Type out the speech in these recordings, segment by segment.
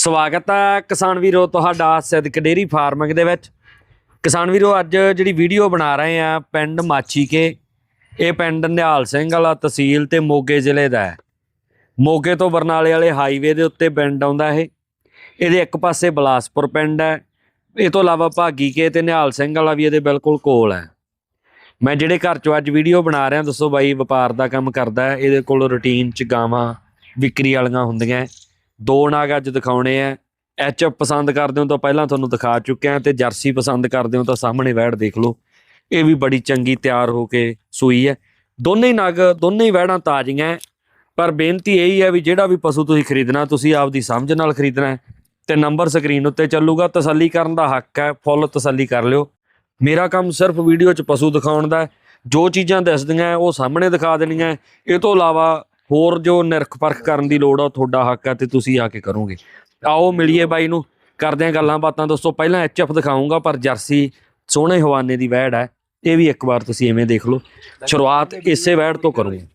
ਸਵਾਗਤ ਹੈ ਕਿਸਾਨ ਵੀਰੋ ਤੁਹਾਡਾ ਸਿੱਧਕ ਡੇਰੀ ਫਾਰਮਿੰਗ ਦੇ ਵਿੱਚ। ਕਿਸਾਨ ਵੀਰੋ, ਅੱਜ ਜਿਹੜੀ ਵੀਡੀਓ ਬਣਾ ਰਹੇ ਆ ਪਿੰਡ ਮਾਚੀਕੇ, ਇਹ ਪਿੰਡ ਨਿਹਾਲ ਸਿੰਘ ਵਾਲਾ ਤਹਿਸੀਲ ਤੇ ਮੋਗੇ ਜ਼ਿਲ੍ਹੇ ਦਾ ਹੈ। ਮੋਗੇ ਤੋਂ ਬਰਨਾਲੇ ਵਾਲੇ ਹਾਈਵੇ ਦੇ ਉੱਤੇ ਪਿੰਡ ਆਉਂਦਾ ਇਹ। ਇਹਦੇ ਇੱਕ ਪਾਸੇ ਬਲਾਸਪੁਰ ਪਿੰਡ ਹੈ। ਇਹ ਤੋਂ ਇਲਾਵਾ ਭਾਗੀਕੇ ਤੇ ਨਿਹਾਲ ਸਿੰਘ ਵਾਲਾ ਵੀ ਇਹਦੇ ਬਿਲਕੁਲ ਕੋਲ ਹੈ। ਮੈਂ ਜਿਹੜੇ ਘਰ ਚੋਂ ਅੱਜ ਵੀਡੀਓ ਬਣਾ ਰਿਹਾ, ਦੱਸੋ ਬਾਈ, ਵਪਾਰ ਦਾ ਕੰਮ ਕਰਦਾ ਹੈ। ਇਹਦੇ ਕੋਲ ਰੁਟੀਨ ਚ ਗਾਵਾਂ, ਵਿਕਰੀ ਵਾਲੀਆਂ ਹੁੰਦੀਆਂ ਦੋ ਨਾਗ ਅੱਜ ਦਿਖਾਉਣੇ ਆ। ਐਚਐਫ ਪਸੰਦ ਕਰਦੇ ਹੋ ਤਾਂ ਪਹਿਲਾਂ ਤੁਹਾਨੂੰ ਦਿਖਾ ਚੁੱਕਿਆ ਤੇ ਜਰਸੀ ਪਸੰਦ ਕਰਦੇ ਹੋ ਤਾਂ ਸਾਹਮਣੇ ਵੈੜ ਦੇਖ ਲਓ। ਇਹ ਵੀ ਬੜੀ ਚੰਗੀ ਤਿਆਰ ਹੋ ਕੇ ਸੂਈ ਹੈ। ਦੋਨੇ ਹੀ ਨਗ, ਦੋਨੇ ਹੀ ਵੈੜਾਂ ਤਾਜ਼ੀਆਂ ਪਰ ਬੇਨਤੀ ਇਹ ਹੀ ਹੈ ਵੀ ਜਿਹੜਾ ਵੀ ਪਸ਼ੂ ਤੁਸੀਂ ਖਰੀਦਣਾ, ਤੁਸੀਂ ਆਪਦੀ ਸਮਝ ਨਾਲ ਖਰੀਦਣਾ ਹੈ ਤੇ ਨੰਬਰ ਸਕਰੀਨ ਉੱਤੇ ਚੱਲੂਗਾ। ਤਸੱਲੀ ਕਰਨ ਦਾ ਹੱਕ ਹੈ, ਫੁੱਲ ਤਸੱਲੀ ਕਰ ਲਿਓ। ਮੇਰਾ ਕੰਮ ਸਿਰਫ ਵੀਡੀਓ 'ਚ ਪਸ਼ੂ ਦਿਖਾਉਣ ਦਾ ਜੋ ਚੀਜ਼ਾਂ ਦੱਸਦੀਆਂ ਉਹ ਸਾਹਮਣੇ ਦਿਖਾ ਦੇਣੀਆਂ ਇਹ ਤੋਂ ਇਲਾਵਾ ਹੋਰ ਜੋ ਨਿਰਖ ਪਰਖ ਕਰਨ ਦੀ ਲੋੜ ਆ, ਉਹ ਤੁਹਾਡਾ ਹੱਕ ਹੈ ਤੇ ਤੁਸੀਂ ਆ ਕੇ ਕਰੋਗੇ। ਆਓ ਮਿਲੀਏ ਬਾਈ ਨੂੰ, ਕਰਦੇ ਹਾਂ ਗੱਲਾਂ ਬਾਤਾਂ। ਦੋਸਤੋ, ਪਹਿਲਾਂ ਐਚਐਫ ਦਿਖਾਉਂਗਾ, ਪਰ ਜਰਸੀ ਸੋਹਣੇ ਹਵਾਨੇ ਦੀ ਵੈੜ ਹੈ ਇਹ ਵੀ ਇੱਕ ਵਾਰ ਤੁਸੀਂ ਐਵੇਂ ਦੇਖ ਲਓ। ਸ਼ੁਰੂਆਤ ਇਸੇ ਵੈੜ ਤੋਂ ਕਰੂੰਗਾ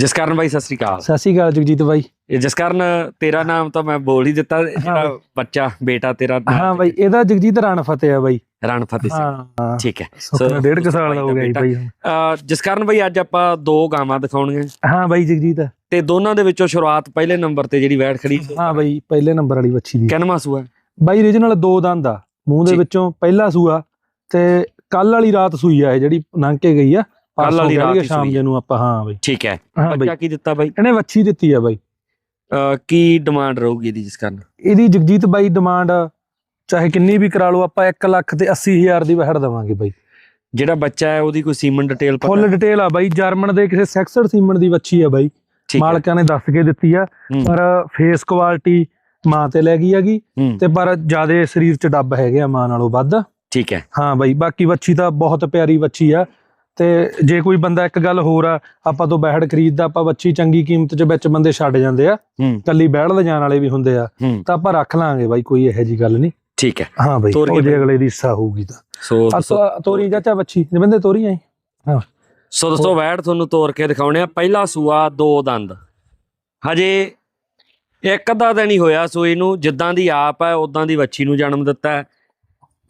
ਜਿਸ ਕਾਰਨ ਬਾਈ ਸਤਿ ਸ੍ਰੀ ਅਕਾਲ। ਸਤਿ ਸ਼੍ਰੀ ਅਕਾਲ ਜਗਜੀਤ ਬਾਈ। ਇਹ ਜਿਸ ਕਾਰਨ ਤੇਰਾ ਨਾਮ ਤਾਂ ਮੈਂ ਬੋਲ ਹੀ ਦਿੱਤਾ ਜਿਹੜਾ ਬੱਚਾ ਬੇਟਾ ਤੇਰਾ ਹਾਂ ਬਾਈ ਇਹਦਾ ਜਗਜੀਤ ਰਾਣਾ ਫਤਿਹ ਆ ਬਾਈ। ਰਣ ਫਤਿਹ ਸਿੰਘ ਹਾਂ। ਠੀਕ ਹੈ। ਸੁਖਨਾ ਡੇਢ ਕੁ ਸਾਲ ਦਾ ਹੋ ਗਿਆ ਜੀ ਬਾਈ। ਅਹ ਜਿਸ ਕਾਰਨ ਬਾਈ ਅੱਜ ਆਪਾਂ ਦੋ ਗਾਵਾਂ ਦਿਖਾਉਣੀਆਂ। ਹਾਂ ਬਾਈ ਜਗਜੀਤ। ਤੇ ਦੋਨਾਂ ਦੇ ਵਿੱਚੋਂ ਸ਼ੁਰੂਆਤ ਪਹਿਲੇ ਨੰਬਰ ਤੇ ਜਿਹੜੀ ਵੈੜ ਖੜੀ ਹਾਂ ਬਾਈ ਪਹਿਲੇ ਨੰਬਰ ਵਾਲੀ ਬੱਚੀ ਦੀ। ਕਿੰਨਵਾਂ ਸੂਆ? ਬਾਈ ਰੀਜਨਲ ਦੋ ਦੰਦ ਆ। ਮੂੰਹ ਦੇ। ਵਿੱਚੋਂ ਪਹਿਲਾ ਸੂਆ ਤੇ ਕੱਲ ਵਾਲੀ ਰਾਤ ਸੂਈ ਆ ਇਹ ਜਿਹੜੀ ਲੰਘ ਕੇ ਗਈ ਆ। ਕੱਲ੍ਹ ਵਾਲੀ ਰਾਤ ਹੀ ਸ਼ਾਮ ਜੇ ਨੂੰ ਆਪਾਂ ਹਾਂ ਬਾਈ। ਠੀਕ ਹੈ। ਬੱਚਾ ਕੀ ਦਿੱਤਾ ਬਾਈ? ਇਹਨੇ ਵੱਛੀ ਦਿੱਤੀ ਆ ਬਾਈ। ਕੀ ਡਿਮਾਂਡ ਰਹੂਗੀ ਇਹਦੀ ਜਿਸ ਕਾਰਨ? ਇਹਦੀ ਜਗਜੀਤ ਬਾਈ ਡਿਮਾਂਡ ਚਾਹੇ ਕਿੰਨੀ ਵੀ ਕਰਾ ਲਓ ਆਪਾਂ 1 ਲੱਖ ਤੇ 80 ਹਜ਼ਾਰ ਦੀ ਵਹਿੜ ਦੇਵਾਂਗੇ ਬਾਈ। ਜਿਹੜਾ ਬੱਚਾ ਹੈ ਉਹਦੀ ਕੋਈ ਸੀਮਨ ਡਿਟੇਲ ਫੁੱਲ ਡਿਟੇਲ ਆ ਬਾਈ। ਜਰਮਨ ਦੇ ਕਿਸੇ ਸੈਕਸਡ ਸੀਮਨ ਦੀ ਵੱਛੀ ਆ ਬਾਈ। ਮਾਲਕਾਂ ਨੇ ਦੱਸ ਕੇ ਦਿੱਤੀ ਆ। ਪਰ ਫੇਸ ਕੁਆਲਿਟੀ ਮਾਂ ਤੇ ਲੈ ਗਈ ਹੈਗੀ। ਤੇ ਪਰ ਜਿਆਦੇ ਸਰੀਰ ਚ ਡੱਬ ਹੈਗੇ ਆ ਮਾਂ ਨਾਲੋਂ ਵੱਧ। ਠੀਕ ਹੈ। ਹਾਂ ਬਾਈ। ਬਾਕੀ ਵੱਛੀ ਤਾਂ ਬਹੁਤ ਪਿਆਰੀ ਵੱਛੀ ਆ। ਤੇ ਜੇ ਕੋਈ ਬੰਦਾ ਇੱਕ ਗੱਲ ਹੋਰ ਆ ਆਪਾਂ ਤੋਂ ਬਹਿੜ ਖਰੀਦਦਾ ਆਪਾਂ ਵੱਛੀ ਚੰਗੀ ਕੀਮਤ 'ਚ ਵਿੱਚ ਬੰਦੇ ਛੱਡ ਜਾਂਦੇ ਆ ਹੂੰ। ਕੱਲੀ ਬਹਿੜ ਲਿਜਾਣ ਵਾਲੇ ਵੀ ਹੁੰਦੇ ਆ ਹੂੰ। ਤਾਂ ਆਪਾਂ ਰੱਖ ਲਾਂਗੇ ਬਾਈ ਕੋਈ ਇਹੋ ਜੀ ਗੱਲ ਨਹੀਂ। ਠੀਕ ਹੈ। ਹਾਂ ਬਾਈ ਤੋਰ ਜੇ। ਅਗਲੇ ਦੀ ਇੱਛਾ ਹੋਊਗੀ ਤਾਂ। ਸੋ ਤੋਰੀ ਚਾਚਾ ਵੱਛੀ ਨਿਬੰਦੇ ਤੋਰੀ ਆਈ ਸੋ ਦੋਸਤੋ ਵੈੜ ਤੁਹਾਨੂੰ ਤੋੜ ਕੇ ਦਿਖਾਉਣੇ ਆ ਪਹਿਲਾ ਸੂਆ ਦੋ ਦੰਦ। ਹਜੇ ਇੱਕ ਅੱਧਾ ਦਿਨ ਹੀ ਹੋਇਆ ਸੂਈ ਨੂੰ ਜਿੱਦਾਂ ਦੀ ਆਪ ਹੈ ਉਦਾਂ ਦੀ ਵੱਛੀ ਨੂੰ ਜਨਮ ਦਿੱਤਾ ਹੈ।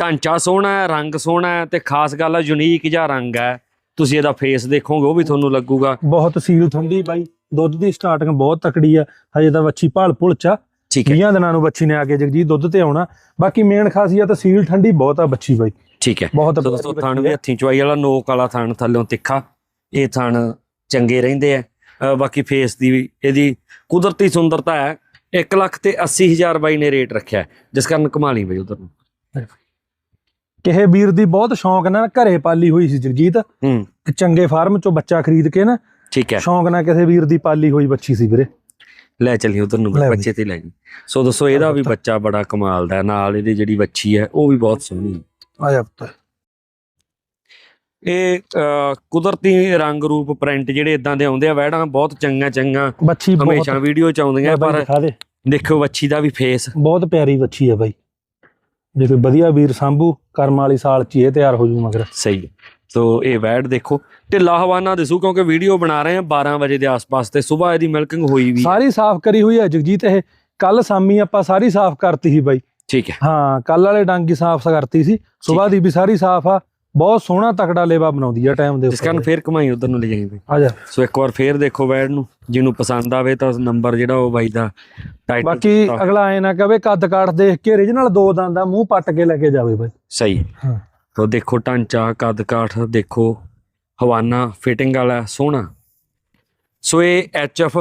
ਢਾਂਚਾ ਸੋਹਣਾ ਹੈ ਰੰਗ ਸੋਹਣਾ ਹੈ ਤੇ ਖਾਸ ਗੱਲ ਹੈ ਯੂਨੀਕ ਜਿਹਾ ਰੰਗ ਹੈ। ਤੁਸੀਂ ਇਹਦਾ ਫੇਸ ਦੇਖੋਗੇ ਉਹ ਵੀ ਤੁਹਾਨੂੰ ਲੱਗੂਗਾ। ਬਹੁਤ ਸੀਲ ਠੰਡੀ ਬਾਈ। ਦੁੱਧ ਦੀ ਸਟਾਰਟਿੰਗ ਬਹੁਤ ਤਕੜੀ ਆ। ਹਜੇ ਤਾਂ ਵੱਛੀ ਭਾਲ ਭੁਲਚਾ ਠੀਕ ਹੈ। 20 ਦਿਨਾਂ ਨੂੰ ਬੱਚੀ ਨੇ ਆ ਕੇ ਜਗਜੀਤ ਦੁੱਧ ਤੇ ਆਉਣਾ। ਬਾਕੀ ਮੇਨ ਖਾਸੀਅਤ ਸੀਲ ਠੰਡੀ ਬਹੁਤ ਆ ਬੱਚੀ ਬਾਈ। ਠੀਕ ਹੈ। ਬਹੁਤ ਦੋਸਤੋ ਥਣ ਵੀ ਹੱਥੀਂ ਚਵਾਈ ਵਾਲਾ ਨੋਕ ਵਾਲਾ ਥਣ ਥੱਲਿਓਂ ਤਿੱਖਾ। ਇਹ ਥਣ ਚੰਗੇ ਰਹਿੰਦੇ ਆ। ਬਾਕੀ ਫੇਸ ਦੀ ਵੀ ਇਹਦੀ ਕੁਦਰਤੀ ਸੁੰਦਰਤਾ ਹੈ। 1 ਲੱਖ ਤੇ 80 ਹਜ਼ਾਰ ਬਾਈ ਨੇ ਰੇਟ ਰੱਖਿਆ। ਜਿਸ ਕਾਰਨ ਕਮਾਲੀ ਬਈ ਉਧਰ ਨੂੰ। ਕਿਹੇ ਵੀਰ ਦੀ ਬਹੁਤ ਸ਼ੌਂਕ ਨਾਲ ਘਰੇ ਪਾਲੀ ਹੋਈ ਸੀ ਜਗਜੀਤ। ਚੰਗੇ ਫਾਰਮ ਚੋਂ ਬੱਚਾ ਖਰੀਦ ਕੇ ਨਾ ਠੀਕ ਹੈ। ਸ਼ੌਂਕ ਨਾਲ ਕਿਸੇ ਵੀਰ ਦੀ ਪਾਲੀ ਹੋਈ ਬੱਚੀ ਸੀ ਵੀਰੇ। ਲੈ ਚੱਲੀ ਉਧਰ ਨੂੰ। ਬੱਚੇ ਤੇ ਲੈ ਜੀ। ਸੋ ਦੱਸੋ ਇਹਦਾ ਵੀ ਬੱਚਾ ਬੜਾ ਕਮਾਲ ਦਾ ਨਾਲ ਇਹਦੀ ਜਿਹੜੀ ਬੱਚੀ ਹੈ ਉਹ ਵੀ ਬਹੁਤ ਸੋਹਣੀ ਹੈ। ਆ ਜਾ ਪੁੱਤ। ਇਹ ਕੁਦਰਤੀ ਰੰਗ ਰੂਪ ਪ੍ਰਿੰਟ ਜਿਹੜੇ ਇਦਾਂ ਦੇ ਆਉਂਦੇ ਆ ਵੈੜਾਂ ਬਹੁਤ ਚੰਗੀਆਂ ਚੰਗੀਆਂ। ਬੱਚੀ ਹਮੇਸ਼ਾ ਵੀਡੀਓ ਚ ਆਉਂਦੀਆਂ ਪਰ ਦਿਖਾ ਬੱਚੀ ਦਾ ਵੀ ਫੇਸ ਬਹੁਤ ਪਿਆਰੀ ਬੱਚੀ ਆ ਬਾਈ। ਜੇ ਕੋਈ ਵਧੀਆ ਵੀਰ ਸੰਭੂ ਕਰਮ ਵਾਲੀ ਸਾਲ ਚ ਇਹ ਤਿਆਰ ਹੋ ਜੂ ਮਗਰ। ਸਹੀ ਹੈ। ਸੋ ਇਹ ਵੈੜ ਦੇਖੋ ਢਿੱਲਾ ਹਵਾਨਾ ਦਿਸੂ ਕਿਉਂਕਿ ਵੀਡੀਓ ਬਣਾ ਰਹੇ ਆ 12 ਵਜੇ ਦੇ ਆਸ-ਪਾਸ ਤੇ ਸਵੇਰ ਇਹਦੀ ਮਿਲਕਿੰਗ ਹੋਈ ਵੀ। ਹੈ। ਸਾਰੀ ਸਾਫ਼ ਕਰੀ ਹੋਈ ਆ ਜਗਜੀਤ ਇਹ ਕੱਲ ਸ਼ਾਮੀ ਆਪਾਂ ਸਾਰੀ ਸਾਫ਼ ਕਰਤੀ ਸੀ ਬਾਈ। ਠੀਕ ਹੈ। ਹਾਂ ਕੱਲ ਵਾਲੇ ਡਾਂਗੀ ਸਾਫ਼ ਕਰਤੀ ਸੀ। ਸਵੇਰ ਦੀ ਵੀ ਸਾਰੀ ਸਾਫ਼ ਆ ਬਹੁਤ ਸੋਹਣਾ ਤਕੜਾ ਲੇਵਾ ਬਣਾਉਂਦੀ ਆ ਟਾਈਮ ਦੇ ਜਿਸ ਕਾਰਨ ਫੇਰ ਕਮਾਈ ਉਧਰ ਨੂੰ ਲੈ ਜਾਈਂਗੇ ਆ ਜਾ। ਸੋ ਇੱਕ ਵਾਰ ਫੇਰ ਦੇਖੋ ਵੈੜ ਨੂੰ ਜਿਹਨੂੰ ਪਸੰਦ ਆਵੇ ਤਾਂ ਨੰਬਰ ਜਿਹੜਾ ਉਹ ਬਾਈ ਦਾ ਟਾਈਟਲ ਬਾਕੀ ਅਗਲਾ ਐ ਨਾ ਕਵੇ ਕੱਦ ਕਾਠ ਦੇਖ ਕੇ ਰੀਜਨਲ ਦੋ ਦੰਦ ਦਾ ਮੂੰਹ ਪੱਟ ਕੇ ਲੈ ਕੇ ਜਾਵੇ ਬਾਈ। ਸਹੀ। ਹਾਂ। ਤੋ ਦੇਖੋ ਢਾਂਚਾ ਕੱਦ ਕਾਠ ਦੇਖੋ ਹਵਾਨਾ ਫਿਟਿੰਗ ਵਾਲਾ ਸੋਹਣਾ। ਸੋ ਇਹ ਐਚਐਫ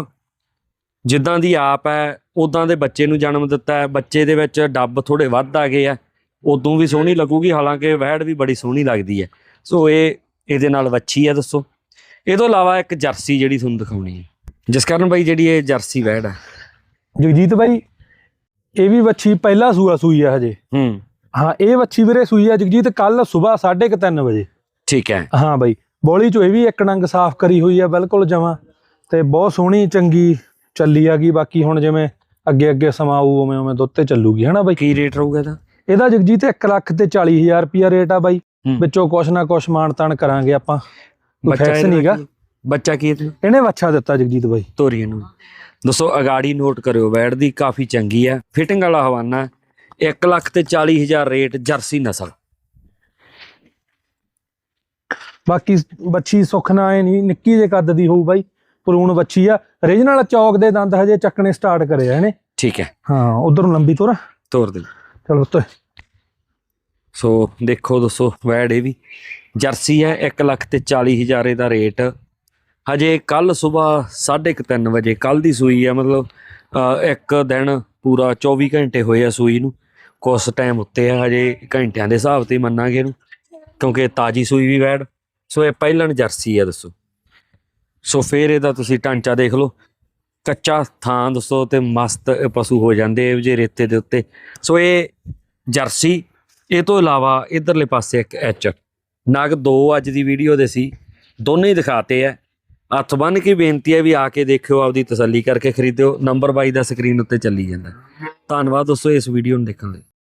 ਜਿੱਦਾਂ ਦੀ ਆਪ ਹੈ ਉਦਾਂ ਦੇ ਬੱਚੇ ਨੂੰ ਜਨਮ ਦਿੱਤਾ ਹੈ। ਬੱਚੇ ਦੇ ਵਿੱਚ ਡੱਬ ਥੋੜੇ ਵੱਧ ਆ ਗਏ ਆ। ਉਦੋਂ ਵੀ ਸੋਹਣੀ ਲੱਗੂਗੀ ਹਾਲਾਂਕਿ ਵਹਿੜ ਵੀ ਬੜੀ ਸੋਹਣੀ ਲੱਗਦੀ ਹੈ। ਸੋ ਇਹ ਇਹਦੇ ਨਾਲ ਵੱਛੀ ਹੈ ਦੱਸੋ। ਇਹ ਤੋਂ ਇਲਾਵਾ ਇੱਕ ਜਰਸੀ ਜਿਹੜੀ ਤੁਹਾਨੂੰ ਦਿਖਾਉਣੀ ਹੈ। ਜਿਸ ਕਾਰਨ ਬਾਈ ਜਿਹੜੀ ਇਹ ਜਰਸੀ ਵਹਿੜ ਹੈ। ਜਗਜੀਤ ਬਾਈ ਇਹ ਵੀ ਵੱਛੀ ਪਹਿਲਾ ਸੂਆ ਸੂਈ ਆ ਹਜੇ। ਹੂੰ। ਹਾਂ ਇਹ ਵੱਛੀ ਵੀਰੇ ਸੂਈ ਆ ਜਗਜੀਤ ਕੱਲ ਸਵੇਰ 3:30 ਵਜੇ। ਠੀਕ ਹੈ। ਹਾਂ ਬਾਈ ਬੋਲੀ ਚੋਂ ਇਹ ਵੀ ਇੱਕ ਨੰਗ ਸਾਫ਼ ਕਰੀ ਹੋਈ ਆ ਬਿਲਕੁਲ ਜਮਾਂ। ਤੇ ਬਹੁਤ ਸੋਹਣੀ ਚੰਗੀ ਚੱਲੀ ਆਗੀ ਬਾਕੀ ਹੁਣ ਜਿਵੇਂ ਅੱਗੇ ਅੱਗੇ ਸਮਾਂ ਆਊ ਉਵੇਂ ਉਵੇਂ ਦੁੱਧ ਤੇ ਚੱਲੂਗੀ ਹਨਾ ਬਾਈ? ਕੀ ਰੇਟ ਰਹੂਗਾ ਇਹਦਾ? ਇਹਦਾ ਜਗਜੀਤ 1 ਲੱਖ ਤੇ 40000 ਰੁਪਿਆ ਰੇਟ ਆ ਬਾਈ। ਵਿੱਚੋਂ ਕੁਛ ਨਾ ਕੁਛ ਮਾਣ ਤਾਣ ਕਰਾਂਗੇ ਆਪਾਂ। ਬੱਚਾ ਨਹੀਂਗਾ ਬੱਚਾ ਕੀ? ਇਹਨੇ ਵੱਛਾ ਦਿੱਤਾ ਜਗਜੀਤ ਬਾਈ। ਤੋਰੀ ਨੂੰ। ਦੋਸਤੋ ਅਗਾੜੀ ਨੋਟ ਕਰਿਓ ਵੈੜ ਦੀ ਕਾਫੀ ਚੰਗੀ ਹੈ ਫਿਟਿੰਗ ਵਾਲਾ ਹਵਾਨਾ। 1 ਲੱਖ ਤੇ 40 ਹਜ਼ਾਰ ਰੇਟ ਜਰਸੀ ਨਸਲ। ਬਾਕੀ ਬੱਚੀ ਸੁੱਖ ਨਾ ਆਏ ਨਹੀਂ ਨਿੱਕੀ ਦੇ ਕੱਦ ਦੀ ਹੋਊ ਬਾਈ ਪਲੂਣ ਬੱਚੀ ਆ। ਰੀਜਨਲ ਚੌਕ ਦੇ ਦੰਦ ਹਜੇ ਚੱਕਣੇ ਸਟਾਰਟ ਕਰੇ ਆ ਇਹਨੇ। ਠੀਕ ਹੈ। ਹਾਂ ਉਧਰ ਨੂੰ ਲੰਬੀ ਤੋਰ। ਤੋਰ ਦੇ। ਚਲੋ ਉੱਤੇ। ਸੋ ਦੇਖੋ ਦੋਸਤੋ ਵੈੜ ਇਹ ਵੀ। ਜਰਸੀ ਹੈ 1 ਲੱਖ ਤੇ 40 ਹਜ਼ਾਰ ਇਹਦਾ ਰੇਟ। ਹਜੇ ਕੱਲ ਸਵੇਰ 3:30 ਵਜੇ ਕੱਲ ਦੀ ਸੂਈ ਹੈ ਮਤਲਬ ਇੱਕ ਦਿਨ ਪੂਰਾ 24 ਘੰਟੇ ਹੋਏ ਆ ਸੂਈ ਨੂੰ। ਕੁਛ ਟਾਈਮ ਉੱਤੇ ਆ, ਹਜੇ ਘੰਟਿਆਂ ਦੇ ਹਿਸਾਬ ਤੇ ਮੰਨਾਂਗੇ ਇਹਨੂੰ, ਕਿਉਂਕਿ ਤਾਜੀ ਸੂਈ ਵੀ ਵੈੜ ਸੋ ਇਹ ਪਹਿਲਣ ਜਰਸੀ ਆ ਦੱਸੋ। ਸੋ ਫੇਰ ਇਹਦਾ ਤੁਸੀਂ ਢਾਂਚਾ ਦੇਖ ਲਓ। ਕੱਚਾ ਥਾਂ ਦੱਸੋ ਤੇ ਮਸਤ ਪਸ਼ੂ ਹੋ ਜਾਂਦੇ ਇਹ ਜੇ ਰੇਤੇ ਦੇ ਉੱਤੇ। ਸੋ ਇਹ ਜਰਸੀ, ਇਹ ਤੋਂ ਇਲਾਵਾ ਇਧਰਲੇ ਪਾਸੇ ਇੱਕ ਐਚ। ਨਗ ਦੋ ਅੱਜ ਦੀ ਵੀਡੀਓ ਦੇ ਸੀ, ਦੋਨੇ ਹੀ ਦਿਖਾਤੇ ਆ। ਹੱਥ ਬੰਨ ਕੇ ਬੇਨਤੀ ਹੈ ਵੀ ਆ ਕੇ ਦੇਖਿਓ, ਆਪਦੀ ਤਸੱਲੀ ਕਰਕੇ ਖਰੀਦਿਓ। ਨੰਬਰ 22 ਦਾ ਸਕਰੀਨ ਉੱਤੇ ਚੱਲੀ ਜਾਂਦਾ। ਧੰਨਵਾਦ ਦੋਸਤੋ ਇਸ ਵੀਡੀਓ ਨੂੰ ਦੇਖਣ ਲਈ।